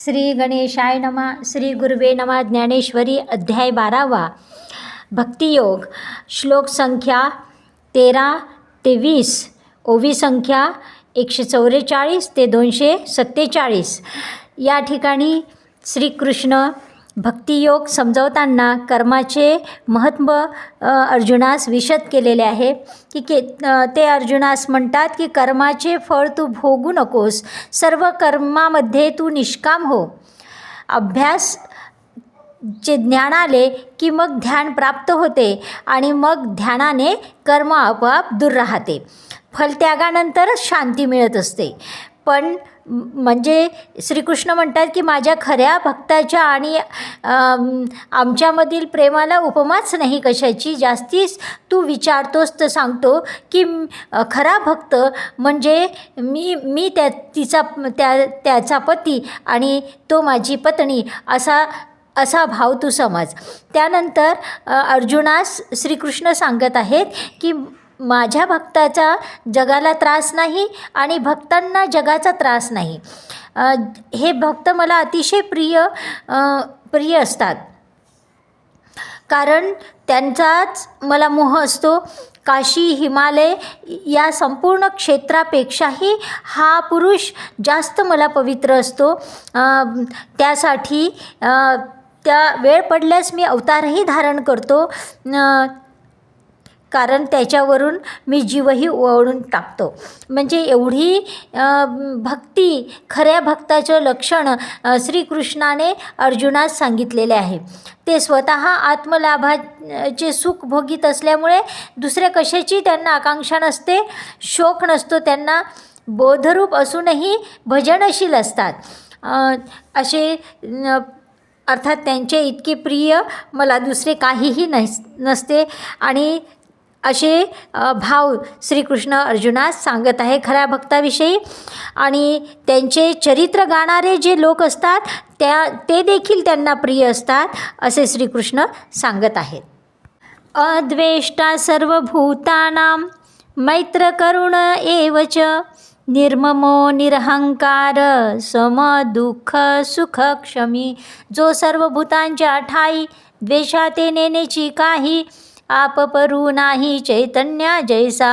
श्री गणेशाय नमा श्री गुरुवे नमा ज्ञानेश्वरी अध्याय बारावा भक्तियोग श्लोक संख्या तेरा ते वीस ओवी संख्या एकशे चौवेचाळीस ते दोनशे सत्तेचाळीस या ठिकाणी श्रीकृष्ण भक्तियोग समजवताना कर्माचे महत्त्व अर्जुनास विशद केलेले आहे. की के ते अर्जुनास म्हणतात की कर्माचे फळ तू भोगू नकोस सर्व कर्मामध्ये तू निष्काम हो. अभ्यास चे ज्ञान आले की मग ध्यान प्राप्त होते आणि मग ध्यानाने कर्म आपोआप दूर राहते. फलत्यागानंतरच शांती मिळत असते. पण म्हणजे श्रीकृष्ण म्हणतात की माझ्या खऱ्या भक्ताच्या आणि आमच्यामधील प्रेमाला उपमाच नाही कशाची. जास्तीच तू विचारतोस तर सांगतो की खरा भक्त म्हणजे मी मी त्या तिचा त्या त्याचा पती आणि तो माझी पत्नी असा असा भाव तू समज. त्यानंतर अर्जुनास श्रीकृष्ण सांगत आहेत की माझ्या भक्ताचा जगाला त्रास नाही आणि भक्तांना जगाचा त्रास नाही. हे भक्त मला अतिशय प्रिय प्रिय असतात. कारण त्यांचाच मला मोह असतो. काशी हिमालय या संपूर्ण क्षेत्रापेक्षाही हा पुरुष जास्त मला पवित्र असतो. त्यासाठी त्या वेळ पडल्यास मी अवतारही धारण करतो. कारण त्याच्यावरून मी जीवही ओवाळून टाकतो. म्हणजे एवढी भक्ती खऱ्या भक्ताचं लक्षण श्रीकृष्णाने अर्जुनास सांगितलेले आहे. ते स्वतः आत्मलाभाचे सुख भोगीत असल्यामुळे दुसऱ्या कशाची त्यांना आकांक्षा नसते शोक नसतो त्यांना बोधरूप असूनही भजनशील असतात. असे अर्थात त्यांचे इतके प्रिय मला दुसरे काहीही नस नसते आणि असे भाव श्रीकृष्ण अर्जुनास सांगत आहे खऱ्या भक्ताविषयी. आणि त्यांचे चरित्र गाणारे जे लोक असतात त्या ते देखील त्यांना प्रिय असतात असे श्रीकृष्ण सांगत आहेत. अद्वेष्टा सर्वभूतानां मैत्रकरुण एव च निर्ममो निरहंकार सम दुःख सुखक्षमी जो सर्व भूतांच्या ठाई द्वेषाते नेण्याची काही आपपरू नाही चैतन्या जैसा।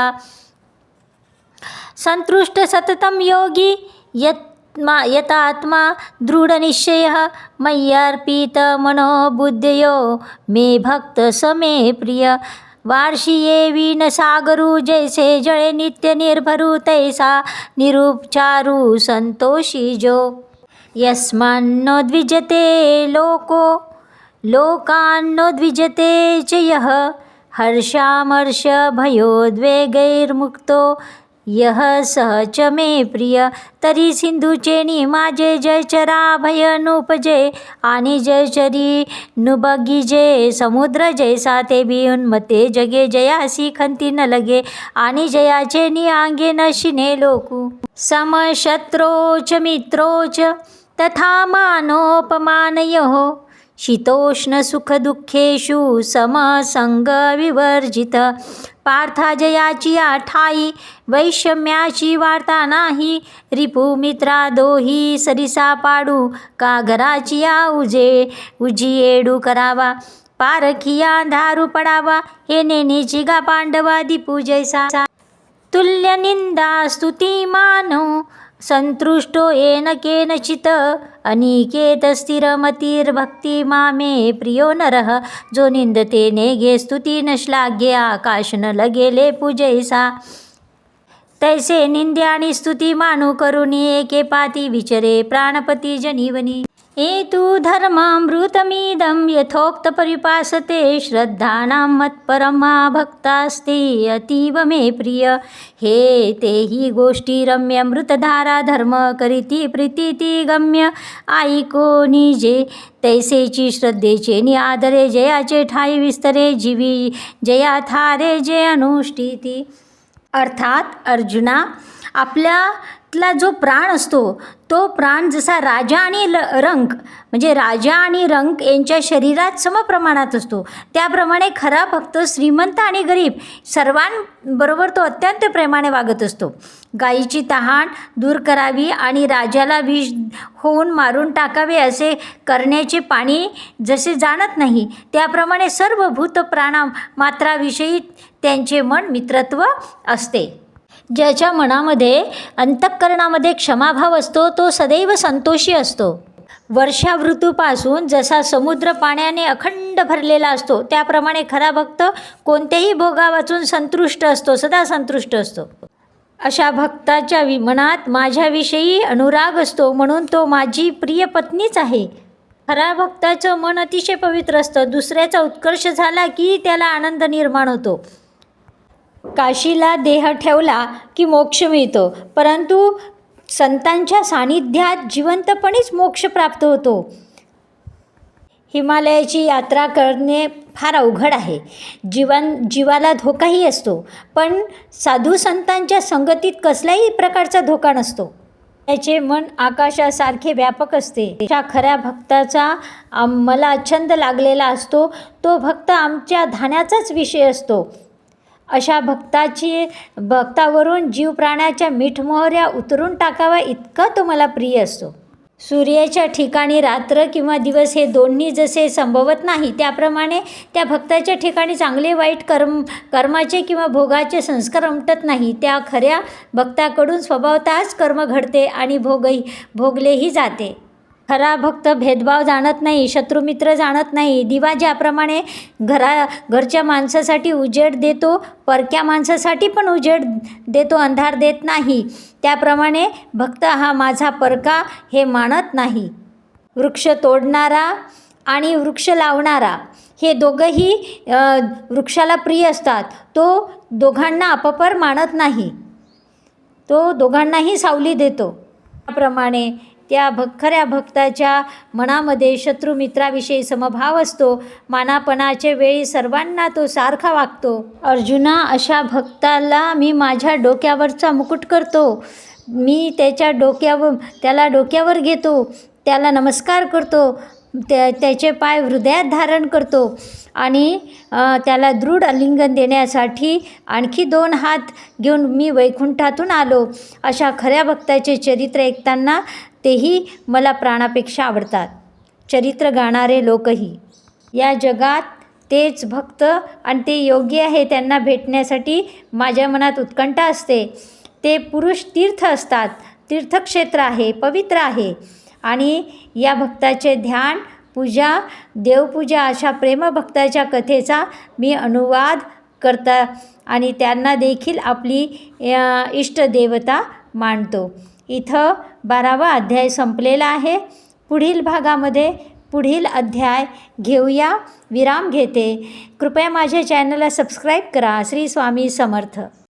संतुष्ट सततम योगी यत्मा यतात्मा दृढनिश्चयः मय्यर्पित मनोबुद्धयो मे भक्त समे प्रिय। वार्षिये वीन सागरू जैसे जळे नित्य निर्भरू तैसा निरुपचारू संतोषी जो। यस्मान्नो द्विजते लोको लोकान्नो द्विजते च यः। हर्षामर्षभयोद्वेगैर्मुक्तो यः सह च मे प्रिय तरी सिंधुचेणी माझे जयचरा भयनुपजे आणि जयचरी नुबगिजे समुद्र जैसा ते उन्मते जगे जयासी खंती न लगे। आणि जयाचे निआंगे न शिने लोकू। समशत्रोच मित्रोच तथा मानोपमानयो शीतोष्णसुखदुःखेषु समसंगविवर्जित पार्था जयाची आठाई वैषम्याची वार्ता नाही। रिपुमित्रा दोही सरिसा पाडू का घराची या उजे उजियेडू करावा पारखिया धारू पडावा। हे नेनेची गा पांडवा दीपू जैसा। तुल्य सन्तुष्टो संतुष्टो येन केनचित अनिकेत स्थिरमतीर्भक्ती मामे प्रियो नरः। जो निंदते नेगे स्तुति न श्लाघ्ये आकाश न लगेले पूजयसा तैसे निंदे आणि स्तुती मानू करुणी एके पाती विचरे प्राणपती जनीवनी। एतु धर्मामृतमिदं यथोक्तपरिपासते श्रद्धानां मत्परमा भक्तास्ते अतीव मे प्रिय। हे ते ही गोष्टी रम्य मृतधारा धर्म करीती प्रीतीती गम्य। आईको निजे तैसेची श्रद्धेचे नि आदरे जयाचे ठाई विस्तरे जीवी जया थारे जे अनुष्ठिती। अर्थात अर्जुना आपल्या आतला जो प्राण असतो तो प्राण जसा राजा आणि ल रंक म्हणजे राजा आणि रंक यांच्या शरीरात समप्रमाणात असतो. त्याप्रमाणे खरा भक्त श्रीमंत आणि गरीब सर्वांबरोबर तो अत्यंत प्रेमाने वागत असतो. गायीची तहान दूर करावी आणि राजाला विष होऊन मारून टाकावे असे करण्याचे पाणी जसे जाणत नाही त्याप्रमाणे सर्व भूत प्राणा मात्राविषयी त्यांचे मन मित्रत्व असते. ज्याच्या मनामध्ये अंतःकरणामध्ये क्षमाभाव असतो तो सदैव संतोषी असतो. वर्षा ऋतूपासून जसा समुद्र पाण्याने अखंड भरलेला असतो त्याप्रमाणे खरा भक्त कोणत्याही भोगा वाचून संतुष्ट असतो सदा संतुष्ट असतो. अशा भक्ताच्या वि मनात माझ्याविषयी अनुराग असतो म्हणून तो माझी प्रिय पत्नीच आहे. खरा भक्ताचं मन अतिशय पवित्र असतं. दुसऱ्याचा उत्कर्ष झाला की त्याला आनंद निर्माण होतो. काशीला देह ठेवला की मोक्ष मिळतो. परंतु संतांच्या सानिध्यात जिवंतपणेच मोक्ष प्राप्त होतो. हिमालयाची यात्रा करणे फार अवघड आहे. जीवन जीवाला धोकाही असतो. पण साधू संतांच्या संगतीत कसल्याही प्रकारचा धोका नसतो. त्याचे मन आकाशासारखे व्यापक असते. त्या खऱ्या भक्ताचा मला छंद लागलेला असतो तो भक्त आमच्या धान्याचाच विषय असतो. अशा भक्ताची भक्तावरून जीव प्राण्याच्या मिठमोहऱ्या उतरून टाकावा इतका तो मला प्रिय असतो सूर्याच्या ठिकाणी रात्र किंवा दिवस हे दोन्ही जसे संभवत नाही त्याप्रमाणे त्या भक्ताच्या ठिकाणी चांगले वाईट कर्म कर्माचे किंवा भोगाचे संस्कार उमटत नाही. त्या खऱ्या भक्ताकडून स्वभावतःच कर्म घडते आणि भोगही भोगलेही जाते. खरा भक्त भेदभाव जाणत नाही शत्रुमित्र जाणत नाही. दिवा ज्याप्रमाणे घरा घरच्या माणसासाठी उजेड देतो परक्या माणसासाठी पण उजेड देतो अंधार देत नाही. त्याप्रमाणे भक्त हा माझा परका हे मानत नाही. वृक्ष तोडणारा आणि वृक्ष लावणारा हे दोघंही वृक्षाला प्रिय असतात. तो दोघांना अपपर मानत नाही. तो दोघांनाही सावली देतो. त्याप्रमाणे त्या भक खऱ्या भक्ताच्या मनामध्ये शत्रुमित्राविषयी समभाव असतो. मानापणाच्या वेळी सर्वांना तो सारखा वागतो. अर्जुना अशा भक्ताला मी माझ्या डोक्यावरचा मुकुट करतो. मी त्याच्या डोक्यावर त्याला डोक्यावर घेतो. त्याला नमस्कार करतो. त्या त्याचे पाय हृदयात धारण करतो आणि त्याला दृढ आलिंगन देण्यासाठी आणखी दोन हात घेऊन मी वैकुंठातून आलो. अशा खऱ्या भक्ताचे चरित्र ऐकताना तेही मला प्राणापेक्षा आवडतात. चरित्र गाणारे लोकही. या जगात तेच भक्त आणि ते योग्य आहे त्यांना भेटण्यासाठी माझ्या मनात उत्कंठा असते. ते पुरुष तीर्थ असतात. तीर्थक्षेत्र आहे पवित्र आहे. आणि या भक्ताचे ध्यान पूजा देवपूजा अशा प्रेमभक्ताच्या कथेचा मी अनुवाद करता आणि त्यांना देखील आपली इष्टदेवता मानतो. इथं बारावा अध्याय संपलेला आहे. पुढील भागामध्ये पुढील अध्याय घेऊया. विराम घेते. कृपया माझ्या चॅनलला सबस्क्राईब करा. श्री स्वामी समर्थ.